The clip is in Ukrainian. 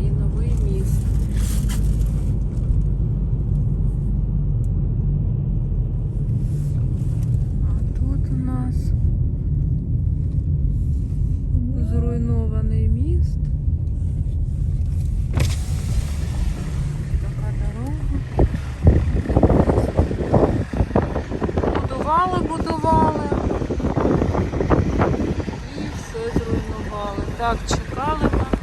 І новий міст. А тут у нас зруйнований міст. Така дорога. Будували, будували. І все зруйнували. Так, чекали ми.